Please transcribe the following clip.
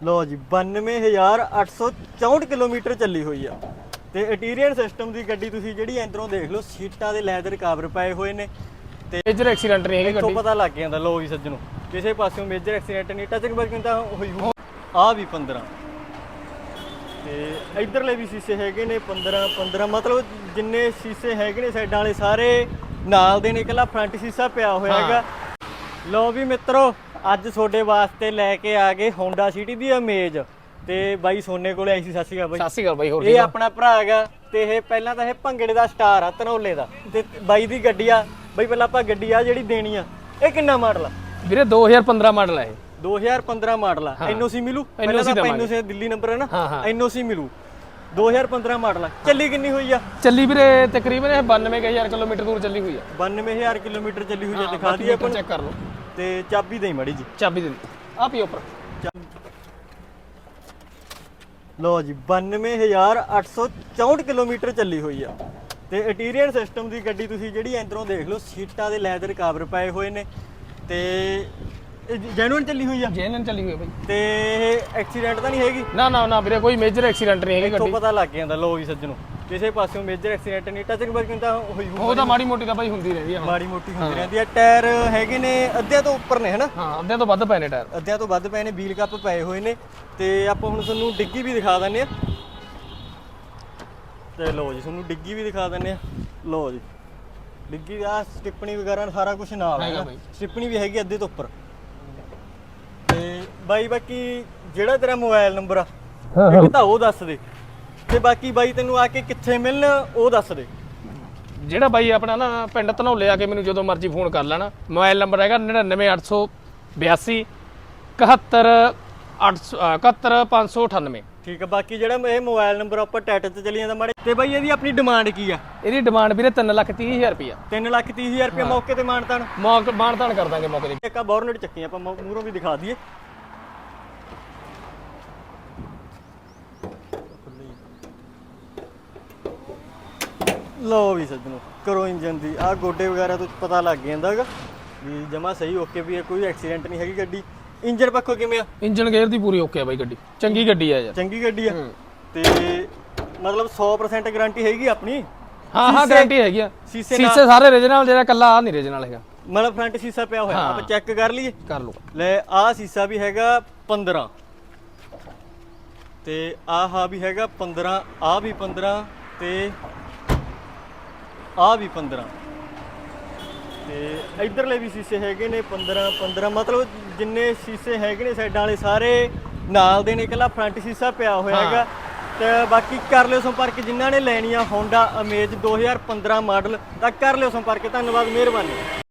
ਲਓ ਜੀ 92864 ਕਿਲੋਮੀਟਰ ਚੱਲੀ ਹੋਈ ਆ। ਤੇ ਇੰਟੀਰੀਅਰ ਸਿਸਟਮ ਦੀ ਗੱਡੀ ਤੁਸੀਂ ਜਿਹੜੀ ਅੰਦਰੋਂ ਦੇਖ ਲਓ ਸੀਟਾਂ ਦੇ ਲੈਦਰ ਕਵਰ ਪਏ ਹੋਏ ਨੇ। ਤੇ ਮੇਜਰ ਐਕਸੀਡੈਂਟ ਨਹੀਂ ਹੈਗੀ ਗੱਡੀ। ਪਤਾ ਲੱਗ ਜਾਂਦਾ ਲੋ ਵੀ ਸੱਜਣੋ ਕਿਸੇ ਪਾਸਿਓਂ ਮੇਜਰ ਐਕਸੀਡੈਂਟ ਨਹੀਂ ਟੱਚਿੰਗ ਬਰਕਿੰਗ ਤਾਂ ਹੋਈ ਹੋ ਆ ਵੀ 15 ਤੇ ਇਧਰਲੇ ਵੀ ਸ਼ੀਸ਼ੇ ਹੈਗੇ ਨੇ 15 15 ਮਤਲਬ ਜਿੰਨੇ ਸ਼ੀਸ਼ੇ ਹੈਗੇ ਨੇ ਸਾਈਡਾਂ ਵਾਲੇ ਸਾਰੇ ਨਾਲ ਦੇ ਨੇ ਇਕੱਲਾ ਫਰੰਟ ਸ਼ੀਸ਼ਾ ਪਿਆ ਹੋਇਆ। ਹੈਗਾ। ਲੋ ਵੀ ਮਿੱਤਰੋ ਅੱਜ ਤੁਹਾਡੇ ਵਾਸਤੇ ਲੈ ਕੇ ਆ ਗਏ Honda City ਦੀ ਅਮੇਜ ਤੇ ਬਾਈ ਸੋਨੇ ਕੋਲੇ ਆਈ ਸੀ ਸਤਿ ਸ਼੍ਰੀ ਅਕਾਲ ਬਾਈ। ਸਤਿ ਸ਼੍ਰੀ ਅਕਾਲ ਬਾਈ ਹੋਰ ਇਹ ਆਪਣਾ ਭਰਾ ਹੈਗਾ ਤੇ ਇਹ ਪਹਿਲਾਂ ਤਾਂ ਇਹ ਭੰਗੜੇ ਦਾ ਸਟਾਰ ਆ ਧਨੌਲੇ ਦਾ। ਤੇ ਬਾਈ ਦੀ ਗੱਡੀ ਆ ਬਾਈ ਪਹਿਲਾਂ ਆਪਾਂ ਗੱਡੀ ਆ ਜਿਹੜੀ ਦੇਣੀ ਆ ਇਹ ਕਿੰਨਾ ਮਾਡਲ ਆ? ਵੀਰੇ 2015 ਮਾਡਲ ਹੈ ਇਹ। 2015 ਮਾਡਲ ਆ। ਐਨਓਸੀ ਮਿਲੂ? ਪਹਿਲਾਂ NOC ਤਾਂ ਦਵਾਂਗੇ। ਐਨਓਸੀ ਦਿੱਲੀ ਨੰਬਰ ਹੈ ਨਾ? ਹਾਂ, ਹਾਂ। ਐਨਓਸੀ ਮਿਲੂ। 2015 ਮਾਡਲ ਆ। ਚੱਲੀ ਕਿੰਨੀ ਹੋਈ ਆ? ਚੱਲੀ ਵੀਰੇ ਤਕਰੀਬਨ ਇਹ 92000 ਕਿਲੋਮੀਟਰ ਦੂਰ ਚੱਲੀ ਹੋਈ ਆ। 92000 ਕਿਲੋਮੀਟਰ ਚੱਲੀ ਹੋਈ ਆ ਦਿਖਾ ਦਈਏ ਆਪਾਂ ਨੂੰ। ਚੈੱਕ ਕਰ ਲਓ। ਤੇ ਚਾਬੀ ਦੇਈ ਮੜੀ ਜੀ। ਚਾਬੀ ਦੇ ਦੇ। ਆ ਪੀ ਉੱਪਰ। ਲਓ ਜੀ 92864 ਕਿਲੋਮੀਟਰ ਚੱਲੀ ਹੋਈ ਆ। ਤੇ ਇੰਟੀਰੀਅਰ ਸਿਸਟਮ ਦੀ ਗੱਡੀ ਤੁਸੀਂ ਜਿਹੜੀ ਅੰਦਰੋਂ ਦੇਖ ਲਓ ਸੀਟਾਂ ਦੇ ਲੈਦਰ ਕਵਰ ਪਏ ਹੋਏ ਨੇ। ਤੇ ਜੈਨੂਇਨ ਚੱਲੀ ਹੋਈ ਆ? ਜੇਨਨ ਚੱਲੀ ਹੋਈ ਆ ਬਾਈ। ਤੇ ਐਕਸੀਡੈਂਟ ਤਾਂ ਨਹੀਂ ਹੈਗੀ? ਨਾ ਨਾ ਨਾ ਵੀਰੇ ਕੋਈ ਮੇਜਰ ਐਕਸੀਡੈਂਟ ਨਹੀਂ ਹੈਗੀ ਗੱਡੀ। ਪਤਾ ਲੱਗ ਜਾਂਦਾ ਲੋ ਵੀ ਸੱਜਣੋ। ਕਿਸੇ ਪਾਸਿਓਂ ਮੇਜਰ ਐਕਸੀਡੈਂਟ ਨਹੀਂ ਟੱਚਿੰਗ ਬਰਕਿੰਗ ਤਾਂ ਹੋਈ। ਉਹ ਤਾਂ ਮਾੜੀ ਮੋਟੀ ਤਾਂ ਬਾਈ ਹੁੰਦੀ ਰਹਿੰਦੀ ਆ ਮਾੜੀ ਮੋਟੀ ਹੁੰਦੀ ਰਹਿੰਦੀ ਆ। ਟਾਇਰ ਹੈਗੇ ਨੇ ਅੱਧਿਆਂ ਤੋਂ ਉੱਪਰ ਨੇ ਹਨਾ? ਹਾਂ ਅੱਧਿਆਂ ਤੋਂ ਵੱਧ ਪਏ ਨੇ ਟਾਇਰ। ਅੱਧਿਆਂ ਤੋਂ ਵੱਧ ਪਏ ਨੇ ਵੀਲ ਕੱਪ ਪਏ ਹੋਏ ਨੇ। ਤੇ ਆਪਾਂ ਹੁਣ ਤੁਹਾਨੂੰ ਡਿੱਗੀ ਵੀ ਦਿਖਾ ਦਿੰਨੇ ਆ। ਤੇ ਲੋ ਜੀ ਤੁਹਾਨੂੰ ਡਿੱਗੀ ਵੀ ਦਿਖਾ ਦਿੰਨੇ ਆ। ਲੋ ਜੀ। ਡਿੱਗੀ ਆ ਸਟਿੱਪਣੀ ਵਗੈਰਾ ਸਾਰਾ ਕੁਝ ਨਾਲ ਹੈਗਾ। ਸਟਿੱਪਣੀ ਵੀ ਹੈਗੀ ਅੱਧੇ ਤੋਂ ਉੱਪਰ। ਤੇ ਬਾਈ ਬਾਕੀ ਜਿਹੜਾ ਤੇਰਾ ਮੋਬਾਈਲ ਨੰਬਰ ਆ ਇੱਕ ਤਾਂ ਉਹ ਦੱਸ ਦੇ। ਤੇ ਬਾਕੀ ਬਾਈ ਤੈਨੂੰ ਆ ਕੇ ਕਿੱਥੇ ਮਿਲਣ ਉਹ ਦੱਸ ਦੇ। ਜਿਹੜਾ ਬਾਈ ਆਪਣਾ ਨਾ ਪਿੰਡ ਧਨੌਲੇ ਆ ਕੇ ਮੈਨੂੰ ਜਦੋਂ ਮਰਜ਼ੀ ਫੋਨ ਕਰ ਲੈਣਾ। ਮੋਬਾਈਲ ਨੰਬਰ ਹੈਗਾ 99882 71 71598 ਠੀਕ ਆ ਬਾਕੀ ਜਿਹੜਾ ਇਹ ਮੋਬਾਈਲ ਨੰਬਰ ਆਪਾਂ ਟੈਟ ਤੇ ਚੱਲੀ ਜਾਂਦਾ ਮਾੜੇ। ਤੇ ਬਾਈ ਇਹਦੀ ਆਪਣੀ ਡਿਮਾਂਡ ਕੀ ਆ? ਇਹਦੀ ਡਿਮਾਂਡ ਵੀਰੇ 330000 ਰੁਪਇਆ 3 ਲੱਖ 30 ਹਜ਼ਾਰ ਰੁਪਏ ਮੌਕੇ ਤੇ ਮਾਨਤਾਨ ਮੌਕ ਮਾਨਤਾਨ ਕਰ ਦਾਂਗੇ ਮੌਕੇ ਤੇ। ਇੱਕ ਆ ਬੋਰਨਟ ਚੱਕੀ ਆਪਾਂ ਮੂਹਰੋਂ ਵੀ ਦਿਖਾ ਦਈਏ। ਲਓ ਵੀ ਸੱਜਣੋ ਕਰੋ ਇੰਜਨ ਦੀ ਆ ਗੋਡੇ ਵਗੈਰਾ ਤੋਂ ਪਤਾ ਲੱਗ ਜਾਂਦਾਗਾ ਵੀ ਜਮਾ ਸਹੀ ਓਕੇ ਵੀ ਇਹ ਕੋਈ ਐਕਸੀਡੈਂਟ ਨਹੀਂ ਹੈਗੀ ਗੱਡੀ। ਇੰਜਨ ਪੱਖੋਂ ਕਿਵੇਂ ਆ? ਇੰਜਨ ਗੇਅਰ ਦੀ ਪੂਰੀ ਓਕੇ ਆ ਬਾਈ ਗੱਡੀ। ਚੰਗੀ ਗੱਡੀ ਆ ਯਾਰ। ਚੰਗੀ ਗੱਡੀ ਆ। ਤੇ ਮਤਲਬ 100% ਗਾਰੰਟੀ ਹੈਗੀ ਆਪਣੀ? ਹਾਂ ਹਾਂ ਗਾਰੰਟੀ ਹੈਗੀ ਆ। ਸ਼ੀਸ਼ੇ ਸੀਸੇ ਸਾਰੇ origignal ਜਿਹੜਾ ਕੱਲਾ ਆ ਨਹੀਂ origignal ਹੈਗਾ। ਮਤਲਬ ਫਰੰਟ ਸ਼ੀਸ਼ਾ ਪਿਆ ਹੋਇਆ। ਆਪਾਂ ਚੈੱਕ ਕਰ ਲਈਏ। ਕਰ ਲਓ। ਲੈ ਆਹ ਸੀਸਾ ਵੀ ਹੈਗਾ 15 ਤੇ ਆਹ ਵੀ ਹੈਗਾ 15 ਆਹ ਵੀ 15 ਤੇ ਆਹ ਵੀ 15 ਤੇ ਇਧਰਲੇ ਵੀ ਸ਼ੀਸ਼ੇ ਹੈਗੇ ਨੇ 15 15 ਮਤਲਬ ਜਿੰਨੇ ਸ਼ੀਸ਼ੇ ਹੈਗੇ ਨੇ ਸਾਈਡਾਂ ਵਾਲੇ ਸਾਰੇ ਨਾਲ ਦੇ ਨੇ ਇਕੱਲਾ ਫਰੰਟ ਸ਼ੀਸ਼ਾ ਪਿਆ ਹੋਇਆ ਹੈਗਾ। ਤੇ ਬਾਕੀ ਕਰ ਲਿਓ ਸੰਪਰਕ ਜਿਨ੍ਹਾਂ ਨੇ ਲੈਣੀ ਆ Honda Amaze 2015 ਮਾਡਲ ਤਾਂ ਕਰ ਲਿਓ ਸੰਪਰਕ ਧੰਨਵਾਦ ਮਿਹਰਬਾਨੀ।